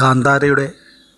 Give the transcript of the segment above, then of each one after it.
കാന്താരയുടെ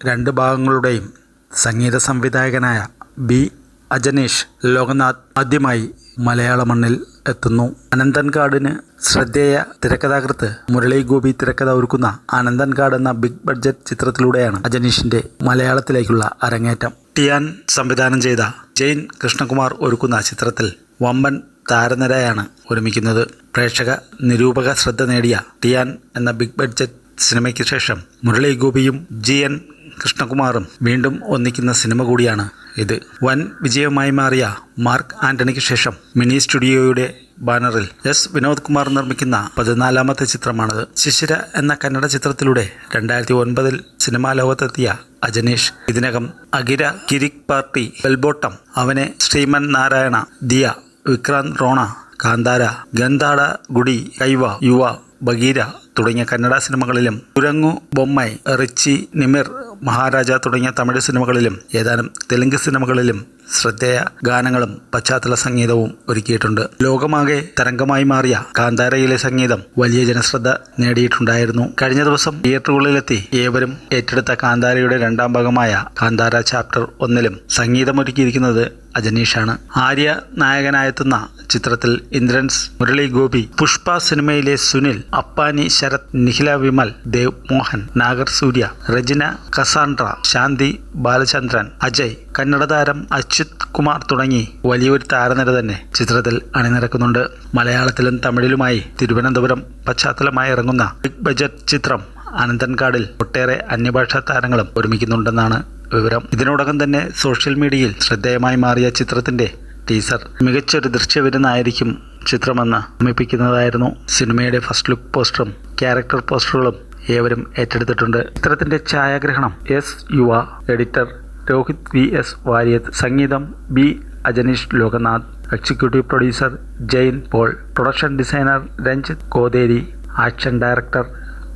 രണ്ട് ഭാഗങ്ങളുടെയും സംഗീത സംവിധായകനായ ബി. അജനീഷ് ലോകനാഥ് ആദ്യമായി മലയാള മണ്ണിൽ എത്തുന്നു. അനന്തൻകാടിന് ശ്രദ്ധേയ തിരക്കഥാകൃത്ത് മുരളി ഗോപി തിരക്കഥ ഒരുക്കുന്ന അനന്തൻകാട് എന്ന ബിഗ് ബഡ്ജറ്റ് ചിത്രത്തിലൂടെയാണ് അജനീഷിന്റെ മലയാളത്തിലേക്കുള്ള അരങ്ങേറ്റം. ടിയാൻ സംവിധാനം ചെയ്ത ജെയിൻ കൃഷ്ണകുമാർ ഒരുക്കുന്ന ചിത്രത്തിൽ വമ്പൻ താരനിരയാണ് ഒരുമിക്കുന്നത്. പ്രേക്ഷക നിരൂപക ശ്രദ്ധ നേടിയ ടിയാൻ എന്ന ബിഗ് ബഡ്ജറ്റ് സിനിമയ്ക്ക് ശേഷം മുരളി ഗോപിയും ജി എൻ കൃഷ്ണകുമാറും വീണ്ടും ഒന്നിക്കുന്ന സിനിമ കൂടിയാണ് ഇത്. വൻ വിജയമായി മാറിയ മാർക്ക് ആന്റണിക്ക് ശേഷം മിനി സ്റ്റുഡിയോയുടെ ബാനറിൽ എസ് വിനോദ് കുമാർ നിർമ്മിക്കുന്ന പതിനാലാമത്തെ ചിത്രമാണിത്. ശിശിര എന്ന കന്നഡ ചിത്രത്തിലൂടെ രണ്ടായിരത്തി ഒൻപതിൽ സിനിമാ ലോകത്തെത്തിയ അജനീഷ്. ഇതിനകം അഗിര കിരിക് പാർട്ടി ബെൽബോട്ടം അവനെ ശ്രീമൻ നാരായണ ദിയ വിക്രാന്ത് റോണ കാന്താര ഗന്ധാട ഗുഡി കൈവ യുവ ബഗീര തുടങ്ങിയ കന്നഡ സിനിമകളിലും തുരങ്ങു ബൊമ്മൈ റിച്ചി നിമിർ മഹാരാജ തുടങ്ങിയ തമിഴ് സിനിമകളിലും ഏതാനും തെലുങ്ക് സിനിമകളിലും ശ്രദ്ധേയ ഗാനങ്ങളും പശ്ചാത്തല സംഗീതവും ഒരുക്കിയിട്ടുണ്ട്. ലോകമാകെ തരംഗമായി മാറിയ കാന്താരയിലെ സംഗീതം വലിയ ജനശ്രദ്ധ നേടിയിട്ടുണ്ടായിരുന്നു. കഴിഞ്ഞ ദിവസം തിയേറ്ററുകളിലെത്തി ഏവരും ഏറ്റെടുത്ത കാന്താരയുടെ രണ്ടാം ഭാഗമായ കാന്താര ചാപ്റ്റർ ഒന്നിലും സംഗീതമൊരുക്കിയിരിക്കുന്നത് അജനീഷാണ്. ആര്യ നായകനായെത്തുന്ന ചിത്രത്തിൽ ഇന്ദ്രൻസ് മുരളി ഗോപി പുഷ്പ സിനിമയിലെ സുനിൽ അപ്പാനി ശരത് നിഖില വിമൽ ദേവ് മോഹൻ നാഗർ സൂര്യ രജന കസാൻഡ്ര ശാന്തി ബാലചന്ദ്രൻ അജയ് കന്നഡ താരം അച്യുത് കുമാർ തുടങ്ങി വലിയൊരു താരനിര തന്നെ ചിത്രത്തിൽ അണിനിരക്കുന്നുണ്ട്. മലയാളത്തിലും തമിഴിലുമായി തിരുവനന്തപുരം പശ്ചാത്തലമായി ഇറങ്ങുന്ന ബിഗ് ബജറ്റ് ചിത്രം അനന്തൻകാടിൽ ഒട്ടേറെ അന്യഭാഷാ താരങ്ങളും ഒരുമിക്കുന്നുണ്ടെന്നാണ് വിവരം. ഇതിനോടകം തന്നെ സോഷ്യൽ മീഡിയയിൽ ശ്രദ്ധേയമായി മാറിയ ചിത്രത്തിന്റെ ടീസർ മികച്ചൊരു ദൃശ്യവിരുന്നായിരിക്കും ചിത്രമെന്ന് ഓർമ്മിപ്പിക്കുന്നതായിരുന്നു. സിനിമയുടെ ഫസ്റ്റ് ലുക്ക് പോസ്റ്ററും ക്യാരക്ടർ പോസ്റ്ററുകളും ഏവരും ഏറ്റെടുത്തിട്ടുണ്ട്. ചിത്രത്തിന്റെ ഛായാഗ്രഹണം S Yuva editor Rohit V S Variyath സംഗീതം B Ajaneesh Loknath executive producer Jain Paul production designer Ranjith Kotheri action director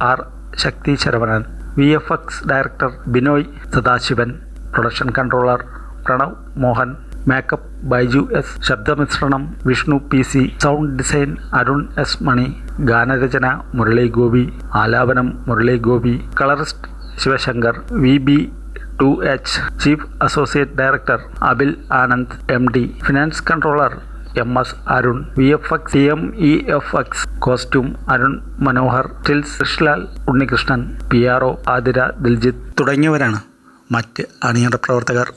R Shakthi Saravanan V F X director Binoy Sadasivan production controller Pranav Mohan makeup Baiju S ശബ്ദമിശ്രണം Vishnu P C sound design Arun S Mani ഗാനരചന മുരളി ഗോപി ആലാപനം Murali Gopi colourist Sivasankar V B two H chief associate director Abil Anand M D. Finance controller M S Arun V F X C M E F X costume Arun Manohar stills Krishnalal Unnikrishnan P R O Athira Diljith തുടങ്ങിയവരാണ് മറ്റ് അണിയറ പ്രവർത്തകർ.